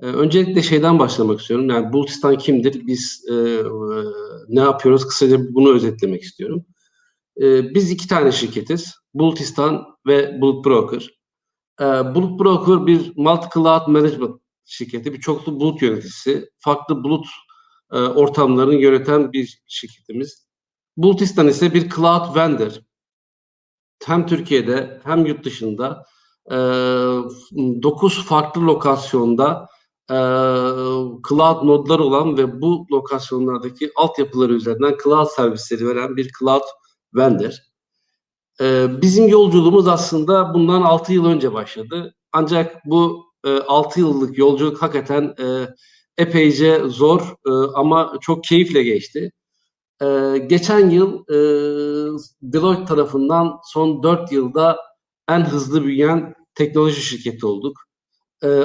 Eee, öncelikle şeyden başlamak istiyorum. Yani Bulutistan kimdir? Biz, eee, ne yapıyoruz? Kısaca bunu özetlemek istiyorum. Eee, biz 2 tane şirketiz. Bulutistan ve Bulut Broker. Eee, Bulut Broker bir multi cloud management şirketi, bir çoklu bulut yöneticisi. Farklı bulut, eee, ortamlarını yöneten bir şirketimiz. Bulutistan ise bir cloud vendor. Hem Türkiye'de hem yurt dışında, eee, 9 farklı lokasyonda, cloud nodları olan ve bu lokasyonlardaki altyapıları üzerinden cloud servisleri veren bir cloud vendor. Eee, bizim yolculuğumuz aslında bundan 6 yıl önce başladı. Ancak bu, eee, 6 yıllık yolculuk hakikaten, eee, epeyce zor, eee, ama çok keyifle geçti. Eee, geçen yıl, Deloitte tarafından son 4 yılda en hızlı büyüyen teknoloji şirketi olduk.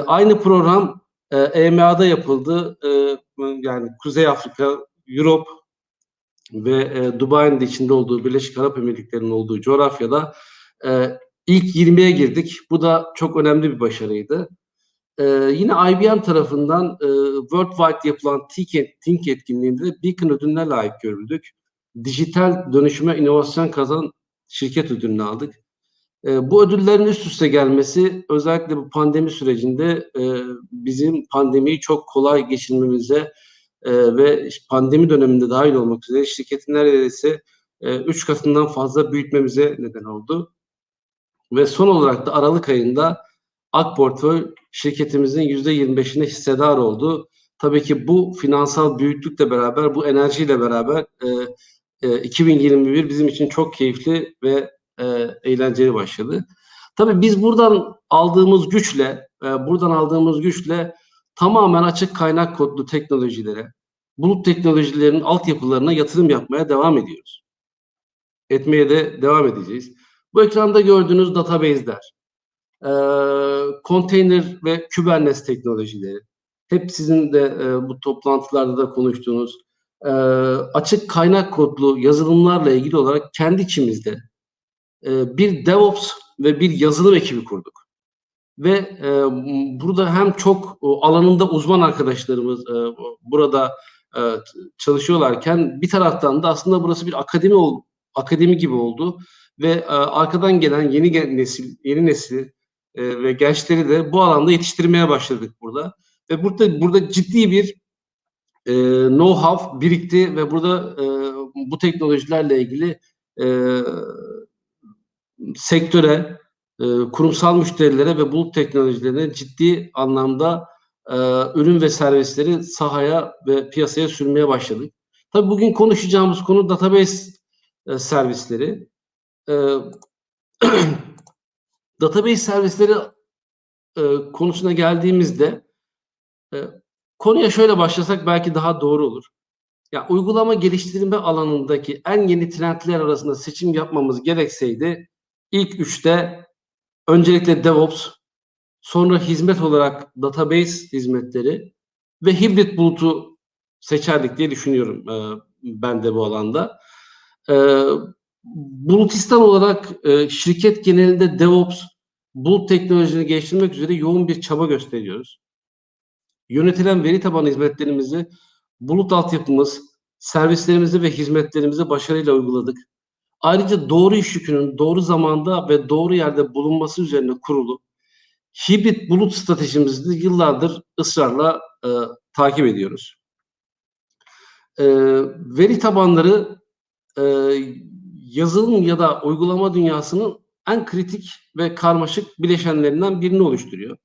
Aynı program, eee, EMEA'da yapıldı. Eee, yani Kuzey Afrika, Europe ve, eee, Dubai'nin de içinde olduğu, Birleşik Arap Emirlikleri'nin olduğu coğrafyada, eee, ilk 20'ye girdik. Bu da çok önemli bir başarıydı. Eee, yine IBM tarafından, eee, worldwide yapılan Think etkinliğinde Beacon ödülüne layık görüldük. Dijital dönüşüme inovasyon kazanan şirket ödülünü aldık. Eee, bu ödüllerin üst üste gelmesi özellikle bu pandemi sürecinde, eee, bizim pandemiyi çok kolay geçirmemize, eee, ve pandemi döneminde dâhil olmak üzere şirketi neredeyse, eee, 3 katından fazla büyütmemize neden oldu. Ve son olarak da aralık ayında Akportföy şirketimizin %25'ine hissedar oldu. Tabii ki bu finansal büyüklükle beraber, bu enerjiyle beraber, eee, eee, 2021 bizim için çok keyifli ve, eee, eğlenceli başladı. Tabii biz buradan aldığımız güçle, eee, buradan aldığımız güçle tamamen açık kaynak kodlu teknolojilere, bulut teknolojilerinin altyapılarına yatırım yapmaya devam ediyoruz. Etmeye de devam edeceğiz. Bu ekranda gördüğünüz database'ler, eee, konteyner ve Kubernetes teknolojileri, hep sizin de, eee, bu toplantılarda da konuştuğunuz, eee, açık kaynak kodlu yazılımlarla ilgili olarak kendi içimizde, eee, bir DevOps ve bir yazılım ekibi kurduk. Ve, eee, burada hem çok o alanında uzman arkadaşlarımız, eee, burada, eee, çalışıyorlarken bir taraftan da aslında burası bir akademi ol akademi gibi oldu ve, eee, arkadan gelen yeni nesil, yeni nesil, eee, ve gençleri de bu alanda yetiştirmeye başladık burada. Ve burada burada ciddi bir, eee, know-how birikti ve burada, eee, bu teknolojilerle ilgili, eee, sektöre, eee, kurumsal müşterilere ve bulut teknolojilerine ciddi anlamda, eee, ürün ve servisleri sahaya ve piyasaya sürmeye başladık. Tabii bugün konuşacağımız konu database, eee, servisleri. Eee, database servisleri, eee, konusuna geldiğimizde, eee, konuya şöyle başlasak belki daha doğru olur. Ya, uygulama geliştirme alanındaki en yeni trendler arasında seçim yapmamız gerekseydi ilk 3'te öncelikle DevOps, sonra hizmet olarak database hizmetleri ve hibrit bulutu seçerdik diye düşünüyorum, eee, ben de bu alanda. Eee, Bulutistan olarak, eee, şirket genelinde DevOps, bulut teknolojilerini geliştirmek üzere yoğun bir çaba gösteriyoruz. Yönetilen veri tabanı hizmetlerimizi bulut altyapımız, servislerimizi ve hizmetlerimizi başarıyla uyguladık. Ayrıca doğru iş yükünün doğru zamanda ve doğru yerde bulunması üzerine kurulu hibrit bulut stratejimizi yıllardır ısrarla, eee, takip ediyoruz. Eee, veri tabanları, eee, yazılım ya da uygulama dünyasının en kritik ve karmaşık bileşenlerinden birini oluşturuyor.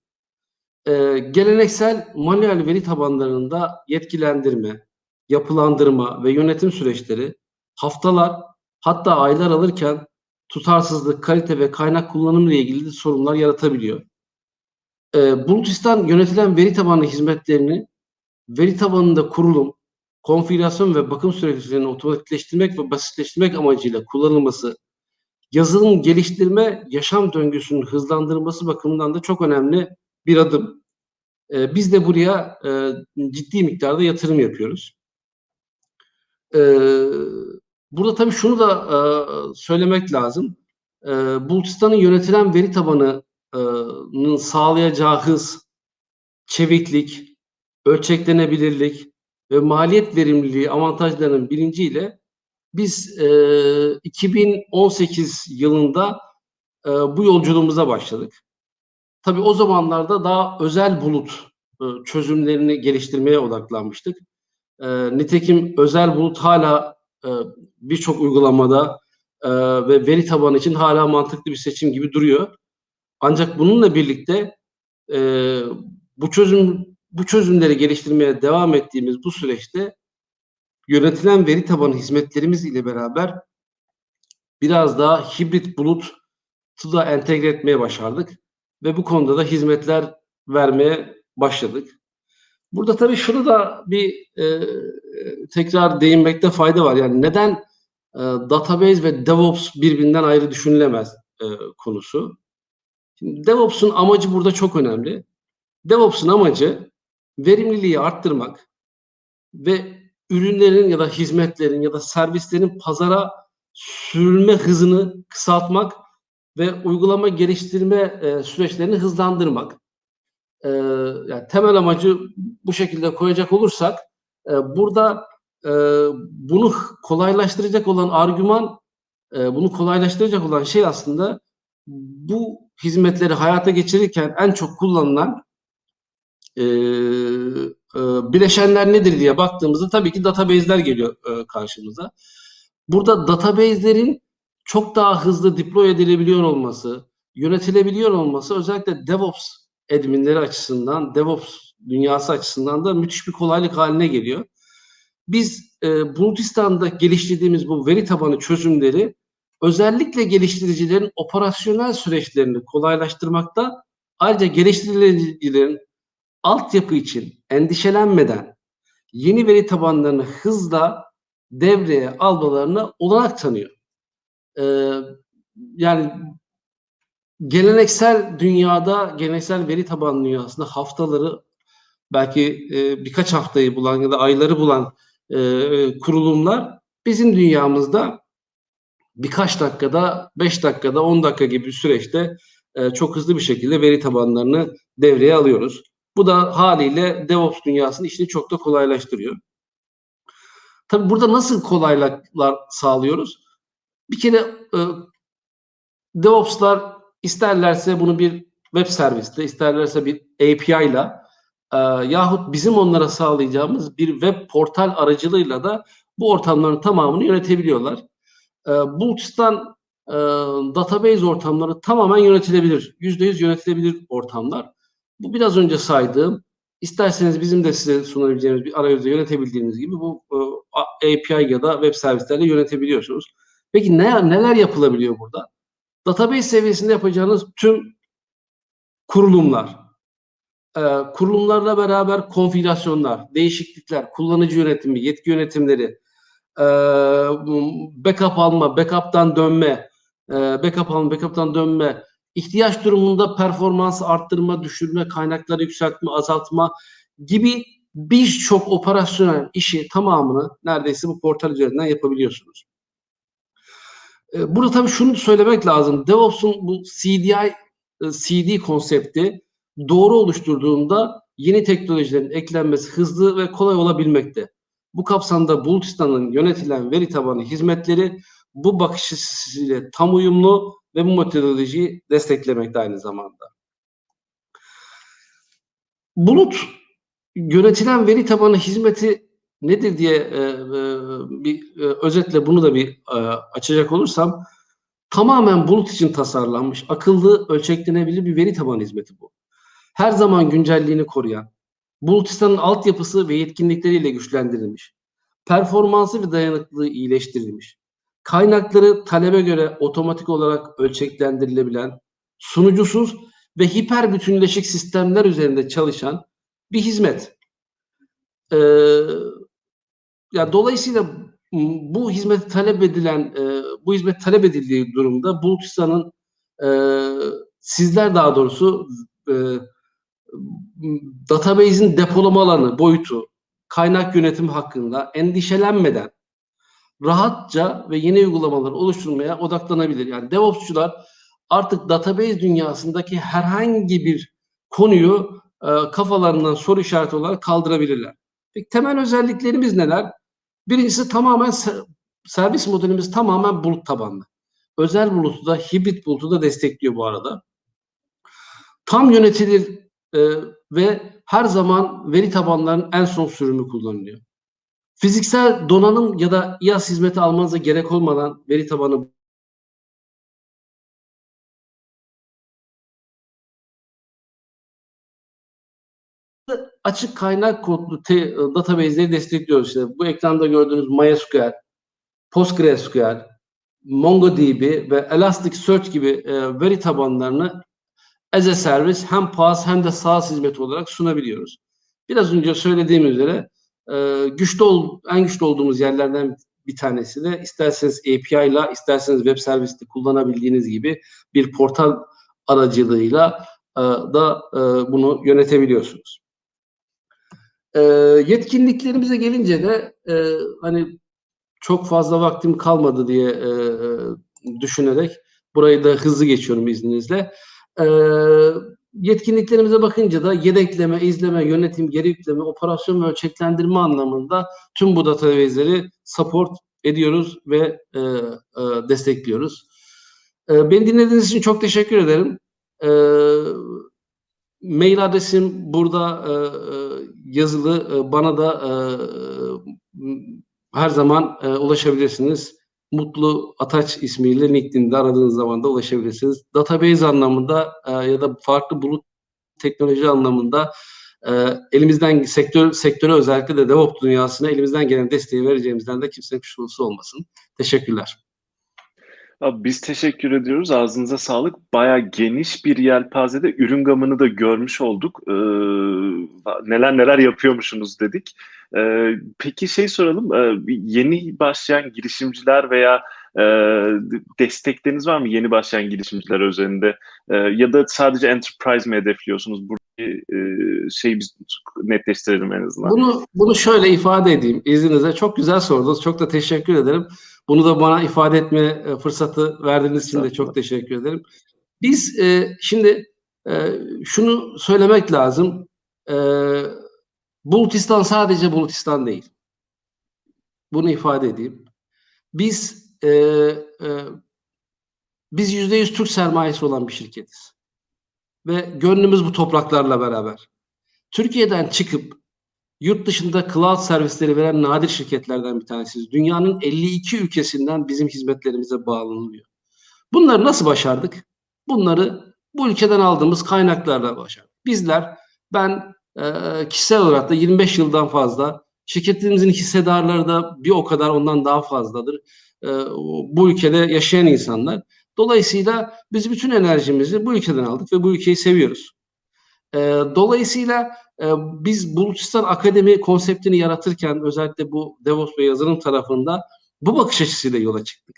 Eee, geleneksel manuel veri tabanlarında yetkilendirme, yapılandırma ve yönetim süreçleri haftalar hatta aylar alırken tutarsızlık, kalite ve kaynak kullanımı ile ilgili sorunlar yaratabiliyor. Eee, Bulutistan yönetilen veri tabanı hizmetlerini veri tabanında kurulum, konfigürasyon ve bakım süreçlerini otomatikleştirmek ve basitleştirmek amacıyla kullanılması, yazılım geliştirme yaşam döngüsünün hızlandırılması bakımından da çok önemli bir adım. Eee, biz de buraya, eee, ciddi miktarda yatırım yapıyoruz. Eee, burada tabii şunu da, eee, söylemek lazım. Eee, Bulutistan'ın yönetilen veri tabanı eee, nın sağlayacağı hız çeviklik, ölçeklenebilirlik ve maliyet verimliliği avantajlarının bilinciyle biz e, 2018 yılında e, bu yolculuğumuza başladık. Tabii o zamanlarda daha özel bulut e, çözümlerini geliştirmeye odaklanmıştık. E, nitekim özel bulut hala e, birçok uygulamada e, ve veri tabanı için hala mantıklı bir seçim gibi duruyor. Ancak bununla birlikte e, bu çözüm bu çözümleri geliştirmeye devam ettiğimiz bu süreçte yönetilen veri tabanı hizmetlerimiz ile beraber biraz daha hibrit bulut da entegre etmeye başardık ve bu konuda da hizmetler vermeye başladık. Burada tabii şunu da bir e, tekrar değinmekte fayda var. Yani neden e, database ve DevOps birbirinden ayrı düşünülemez e, konusu. Şimdi DevOps'un amacı burada çok önemli. DevOps'un amacı verimliliği arttırmak ve ürünlerin ya da hizmetlerin ya da servislerin pazara sürülme hızını kısaltmak ve uygulama geliştirme e, süreçlerini hızlandırmak. E, yani temel amacı bu şekilde koyacak olursak e, burada e, bunu kolaylaştıracak olan argüman, e, bunu kolaylaştıracak olan şey aslında bu hizmetleri hayata geçirirken en çok kullanılan e, e, bileşenler nedir diye baktığımızda tabii ki database'ler geliyor e, karşımıza. Burada database'lerin çok daha hızlı deploy edilebiliyor olması, yönetilebiliyor olması özellikle DevOps adminleri açısından, DevOps dünyası açısından da müthiş bir kolaylık haline geliyor. Biz e, Bulutistan'da geliştirdiğimiz bu veri tabanı çözümleri özellikle geliştiricilerin operasyonel süreçlerini kolaylaştırmakta ayrıca geliştiricilerin altyapı için endişelenmeden yeni veri tabanlarını hızla devreye almalarına olanak tanıyor. Ee, yani geleneksel dünyada, geleneksel veri tabanlı dünyasında haftaları belki e, birkaç haftayı bulan ya da ayları bulan e, kurulumlar bizim dünyamızda birkaç dakikada, beş dakikada, on dakika gibi süreçte e, çok hızlı bir şekilde veri tabanlarını devreye alıyoruz. Bu da haliyle DevOps dünyasının işini çok da kolaylaştırıyor. Tabii burada nasıl kolaylıklar sağlıyoruz? Bir kere e, DevOps'lar isterlerse bunu bir web serviste, isterlerse bir API ile e, yahut bizim onlara sağlayacağımız bir web portal aracılığıyla da bu ortamların tamamını yönetebiliyorlar. E, Bulut'tan e, database ortamları tamamen yönetilebilir. %100 yönetilebilir ortamlar. Bu biraz önce saydığım, isterseniz bizim de size sunabileceğimiz bir arayüzde yönetebildiğiniz gibi bu e, API ya da web servislerle yönetebiliyorsunuz. Peki ne, neler yapılabiliyor burada? Database seviyesinde yapacağınız tüm kurulumlar, e, kurulumlarla beraber konfigürasyonlar, değişiklikler, kullanıcı yönetimi, yetki yönetimleri, e, backup alma, backup'tan dönme, e, backup alma, backup'tan dönme, ihtiyaç durumunda performans arttırma, düşürme, kaynakları yükseltme, azaltma gibi birçok operasyonel işi tamamını neredeyse bu portal üzerinden yapabiliyorsunuz. Ee, burada tabii şunu söylemek lazım. DevOps'un bu CDI, e, CD konsepti doğru oluşturduğunda yeni teknolojilerin eklenmesi hızlı ve kolay olabilmekte. Bu kapsamda Bulutistan'ın yönetilen veri tabanı hizmetleri bu bakış açısıyla tam uyumlu ve bu metodolojiyi desteklemekte aynı zamanda. Bulut yönetilen veri tabanı hizmeti nedir diye e, e, bir e, özetle bunu da bir e, açacak olursam tamamen bulut için tasarlanmış, akıllı, ölçeklenebilir bir veri tabanı hizmeti bu. Her zaman güncelliğini koruyan, Bulutistan'ın altyapısı ve yetkinlikleriyle güçlendirilmiş, performansı ve dayanıklılığı iyileştirilmiş, kaynakları talebe göre otomatik olarak ölçeklendirilebilen, sunucusuz ve hiper bütünleşik sistemler üzerinde çalışan bir hizmet. Ee, ya dolayısıyla bu hizmet talep edilen, e, bu hizmet talep edildiği durumda Bulutistan'ın e, sizler daha doğrusu e, database'in depolama alanı, boyutu, kaynak yönetimi hakkında endişelenmeden rahatça ve yeni uygulamalar oluşturmaya odaklanabilir. Yani DevOps'çular artık database dünyasındaki herhangi bir konuyu e, kafalarından soru işareti olarak kaldırabilirler. Peki temel özelliklerimiz neler? Birincisi tamamen servis modelimiz tamamen bulut tabanlı. Özel bulutu da hibrit bulutu da destekliyor bu arada. Tam yönetilir e, ve her zaman veri tabanlarının en son sürümü kullanılıyor. Fiziksel donanım ya da İAS hizmeti almanıza gerek olmadan veri tabanı açık kaynak kodlu te, database'leri destekliyoruz. İşte bu ekranda gördüğünüz MySQL, PostgreSQL, MongoDB ve Elasticsearch gibi e, veri tabanlarını as a service hem PaaS hem de SaaS hizmeti olarak sunabiliyoruz. Biraz önce söylediğim üzere e, güçlü ol, en güçlü olduğumuz yerlerden bir tanesi de isterseniz API ile isterseniz web servisi kullanabildiğiniz gibi bir portal aracılığıyla e, da e, bunu yönetebiliyorsunuz. E, yetkinliklerimize gelince de e, hani çok fazla vaktim kalmadı diye e, e, düşünerek burayı da hızlı geçiyorum izninizle. E, yetkinliklerimize bakınca da yedekleme, izleme, yönetim, geri yükleme, operasyon ve ölçeklendirme anlamında tüm bu database'leri support ediyoruz ve e, e, destekliyoruz. E, beni dinlediğiniz için çok teşekkür ederim. E, mail adresim burada e, yazılı. E, bana da e, her zaman e, ulaşabilirsiniz. Mutlu Ataç ismiyle LinkedIn'de aradığınız zaman da ulaşabilirsiniz. Database anlamında e, ya da farklı bulut teknoloji anlamında e, elimizden sektör sektöre özellikle de DevOps dünyasına elimizden gelen desteği vereceğimizden de kimsenin kuşkusu olmasın. Teşekkürler. Biz teşekkür ediyoruz. Ağzınıza sağlık. Bayağı geniş bir yelpazede ürün gamını da görmüş olduk. Ee, neler neler yapıyormuşsunuz dedik. Ee, peki şey soralım. Ee, yeni başlayan girişimciler veya e, destekleriniz var mı yeni başlayan girişimciler üzerinde? E, ya da sadece enterprise mi hedefliyorsunuz? Buradaki e, şeyi biz netleştirelim en azından. Bunu, bunu şöyle ifade edeyim izninizle. Çok güzel sordunuz. Çok da teşekkür ederim. Bunu da bana ifade etme e, fırsatı verdiğiniz için de çok teşekkür ederim. Biz e, şimdi e, şunu söylemek lazım. E, Bulutistan sadece Bulutistan değil. Bunu ifade edeyim. Biz e, e, biz yüzde yüz Türk sermayesi olan bir şirketiz. Ve gönlümüz bu topraklarla beraber. Türkiye'den çıkıp yurt dışında cloud servisleri veren nadir şirketlerden bir tanesiyiz. Dünyanın 52 ülkesinden bizim hizmetlerimize bağlanılıyor. Bunları nasıl başardık? Bunları bu ülkeden aldığımız kaynaklarla başardık. Bizler, ben e, kişisel olarak da 25 yıldan fazla, şirketimizin hissedarları da bir o kadar ondan daha fazladır. E, bu ülkede yaşayan insanlar. Dolayısıyla biz bütün enerjimizi bu ülkeden aldık ve bu ülkeyi seviyoruz. E, dolayısıyla e, biz Bulutistan Akademi konseptini yaratırken özellikle bu DevOps ve yazılım tarafında bu bakış açısıyla yola çıktık.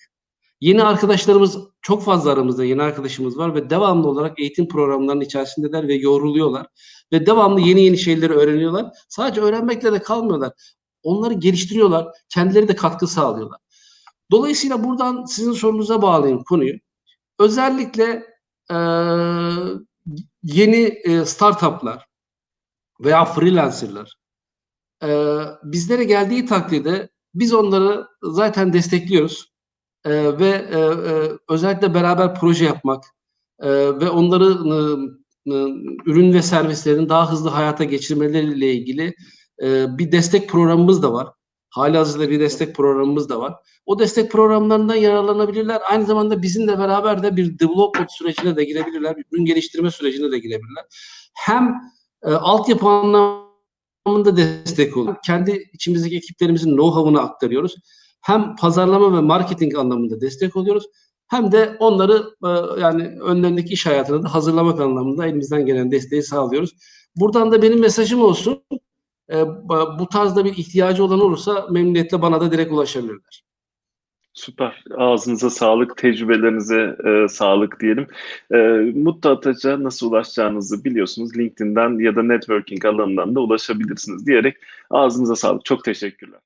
Yeni arkadaşlarımız çok fazla aramızda yeni arkadaşımız var ve devamlı olarak eğitim programlarının içerisindeler ve yoruluyorlar. Ve devamlı yeni yeni şeyleri öğreniyorlar. Sadece öğrenmekle de kalmıyorlar. Onları geliştiriyorlar. Kendileri de katkı sağlıyorlar. Dolayısıyla buradan sizin sorunuza bağlayayım konuyu. Özellikle e, yeni e, startuplar veya freelancerlar e, bizlere geldiği takdirde biz onları zaten destekliyoruz e, ve e, e, özellikle beraber proje yapmak e, ve onları e, e, ürün ve servislerini daha hızlı hayata geçirmeleriyle ilgili e, bir destek programımız da var. Hali hazırda bir destek programımız da var. O destek programlarından yararlanabilirler. Aynı zamanda bizimle beraber de bir development sürecine de girebilirler. Bir ürün geliştirme sürecine de girebilirler. Hem e, altyapı anlamında destek olur. Kendi içimizdeki ekiplerimizin know-how'unu aktarıyoruz. Hem pazarlama ve marketing anlamında destek oluyoruz. Hem de onları e, yani önlerindeki iş hayatına da hazırlamak anlamında elimizden gelen desteği sağlıyoruz. Buradan da benim mesajım olsun e, bu tarzda bir ihtiyacı olan olursa memnuniyetle bana da direkt ulaşabilirler. Süper. Ağzınıza sağlık, tecrübelerinize e, sağlık diyelim. E, Mutlu Ataç'a nasıl ulaşacağınızı biliyorsunuz. LinkedIn'den ya da networking alanından da ulaşabilirsiniz diyerek ağzınıza sağlık. Çok teşekkürler.